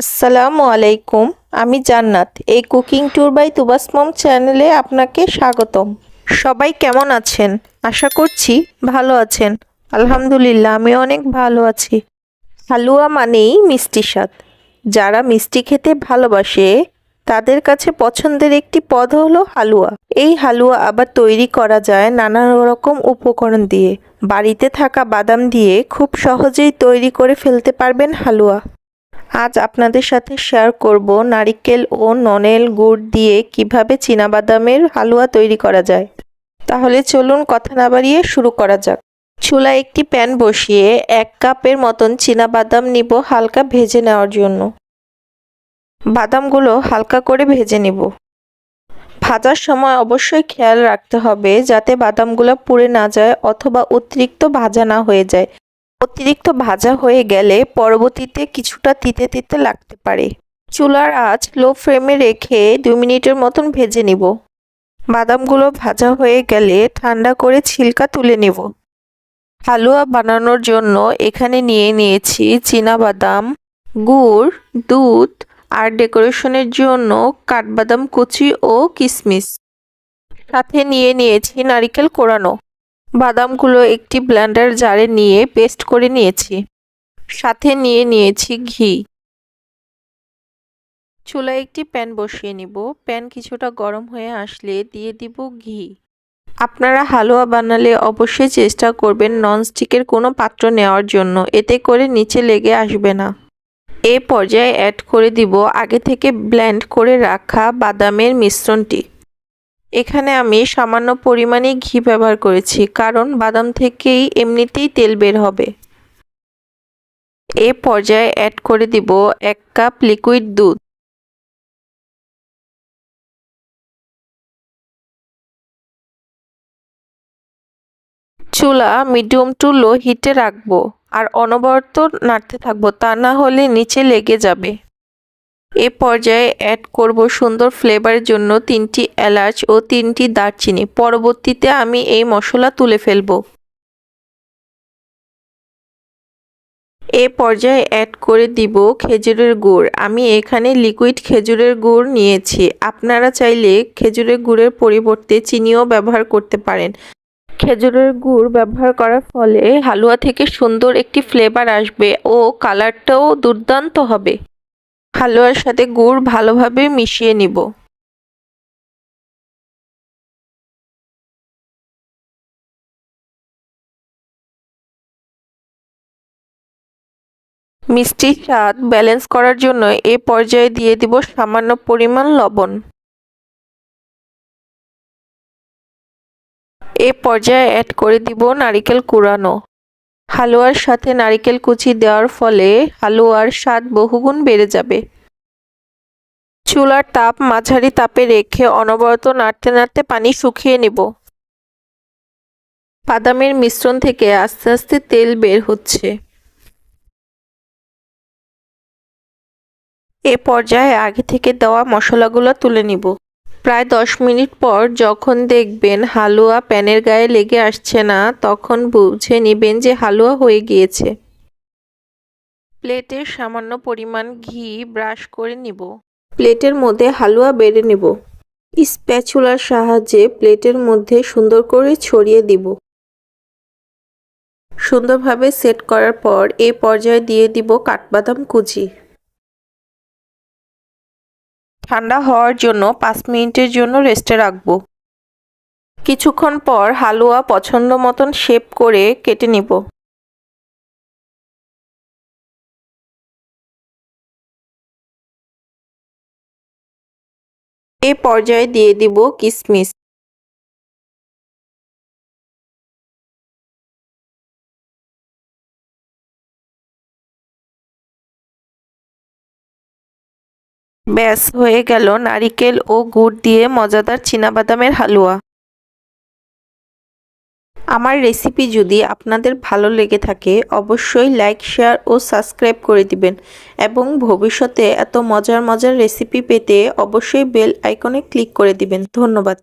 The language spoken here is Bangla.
আসসালামু আলাইকুম, আমি জান্নাত। এই cooking tour by Tubas mom চ্যানেলে আপনাকে স্বাগতম। সবাই কেমন আছেন? আশা করছি ভালো আছেন। আলহামদুলিল্লাহ, আমি অনেক ভালো আছি। হালুয়া মানেই মিষ্টি স্বাদ। যারা মিষ্টি খেতে ভালোবাসে, তাদের কাছে পছন্দের একটি পদ হলো হালুয়া। এই হালুয়া আবার তৈরি করা যায় নানা রকম উপকরণ দিয়ে। বাড়িতে থাকা বাদাম দিয়ে খুব সহজেই তৈরি করে ফেলতে পারবেন হালুয়া। আজ আপনাদের সাথে শেয়ার করব নারিকেল ও ননেল গুড় দিয়ে কীভাবে বাদামের হালুয়া তৈরি করা যায়। তাহলে চলুন কথা না বাড়িয়ে শুরু করা যাক। চুলা একটি প্যান বসিয়ে এক কাপের মতন বাদাম নিব হালকা ভেজে নেওয়ার জন্য। বাদামগুলো হালকা করে ভেজে নিব। ভাজার সময় অবশ্যই খেয়াল রাখতে হবে যাতে বাদামগুলো পুড়ে না যায় অথবা অতিরিক্ত ভাজা না হয়ে যায়। অতিরিক্ত ভাজা হয়ে গেলে পরবর্তীতে কিছুটা তিতে তিতে লাগতে পারে। চুলার আঁচ লো ফ্লেমে রেখে দু মিনিটের মতন ভেজে নিব। বাদামগুলো ভাজা হয়ে গেলে ঠান্ডা করে ছিলকা তুলে নেব। হালুয়া বানানোর জন্য এখানে নিয়ে নিয়েছি বাদাম গুড়, দুধ আর ডেকোরেশনের জন্য কাঠবাদাম কুচি ও কিশমিশ সাথে নিয়ে নিয়েছি নারিকেল কোরানো। বাদামগুলো একটি ব্লেন্ডার জারে নিয়ে পেস্ট করে নিয়েছি। সাথে নিয়ে নিয়েছি ঘি। চুলায় একটি প্যান বসিয়ে নিব। প্যান কিছুটা গরম হয়ে আসলে দিয়ে দিব ঘি। আপনারা হালুয়া বানালে অবশ্যই চেষ্টা করবেন ননস্টিকের কোনো পাত্র নেওয়ার জন্য। এতে করে নিচে লেগে আসবে না। এ পর্যায়ে অ্যাড করে দিব আগে থেকে ব্লেন্ড করে রাখা বাদামের মিশ্রণটি। এখানে আমি সামান্য পরিমাণে ঘি ব্যবহার করেছি, কারণ বাদাম থেকেই এমনিতেই তেল বের হবে। এ পর্যায়ে অ্যাড করে দিব এক কাপ লিকুইড দুধ। চুলা মিডিয়াম টু লো হিটে রাখব, আর অনবরত নাড়তে থাকব, তা না হলে নিচে লেগে যাবে। এ পর্যায়ে অ্যাড করব সুন্দর ফ্লেভারের জন্য তিনটি এলাচ ও তিনটি দারচিনি। পরবর্তীতে আমি এই মশলা তুলে ফেলব। এ পর্যায়ে অ্যাড করে দিব খেজুরের গুড়। আমি এখানে লিকুইড খেজুরের গুড় নিয়েছি। আপনারা চাইলে খেজুরের গুড়ের পরিবর্তে চিনিও ব্যবহার করতে পারেন। খেজুরের গুড় ব্যবহার করার ফলে হালুয়া থেকে সুন্দর একটি ফ্লেভার আসবে ও কালারটাও দুর্দান্ত হবে। হালুয়ার সাথে গুড় ভালোভাবে মিশিয়ে নিব। মিষ্টির স্বাদ ব্যালেন্স করার জন্য এ পর্যায়ে দিয়ে দিব সামান্য পরিমাণ লবণ। এ পর্যায়ে অ্যাড করে দিব নারিকেল কুড়ানো। হালুয়ার সাথে নারিকেল কুচি দেওয়ার ফলে হালুয়ার স্বাদ বহুগুণ বেড়ে যাবে। চুলার তাপ মাঝারি তাপে রেখে অনবরত নাড়তে নাড়তে পানি শুকিয়ে নেব। বাদামের মিশ্রণ থেকে আস্তে আস্তে তেল বের হচ্ছে। এ পর্যায়ে আগে থেকে দেওয়া মশলাগুলো তুলে নিব। প্রায় দশ মিনিট পর যখন দেখবেন হালুয়া প্যানের গায়ে লেগে আসছে না, তখন বুঝে নেবেন যে হালুয়া হয়ে গিয়েছে। প্লেটে সামান্য পরিমাণ ঘি ব্রাশ করে নিব। প্লেটের মধ্যে হালুয়া বেড়ে নেব। স্প্যাচুলার সাহায্যে প্লেটের মধ্যে সুন্দর করে ছড়িয়ে দিব। সুন্দরভাবে সেট করার পর এ পর্যায়ে দিয়ে দিব কাঠবাদাম কুচি। ঠান্ডা হওয়ার জন্য পাঁচ মিনিটের জন্য রেস্টে রাখব। কিছুক্ষণ পর হালুয়া পছন্দ মতন শেপ করে কেটে নিব। এ পর্যায়ে দিয়ে দিব কিশমিশ ব্যাস, হয়ে গেল নারিকেল ও গুড় দিয়ে মজাদার চীনাবাদামের হালুয়া। আমার রেসিপি যদি আপনাদের ভালো লেগে থাকে, অবশ্যই লাইক, শেয়ার ও সাবস্ক্রাইব করে দিবেন এবং ভবিষ্যতে এত মজার মজার রেসিপি পেতে অবশ্যই বেল আইকনে ক্লিক করে দিবেন। ধন্যবাদ।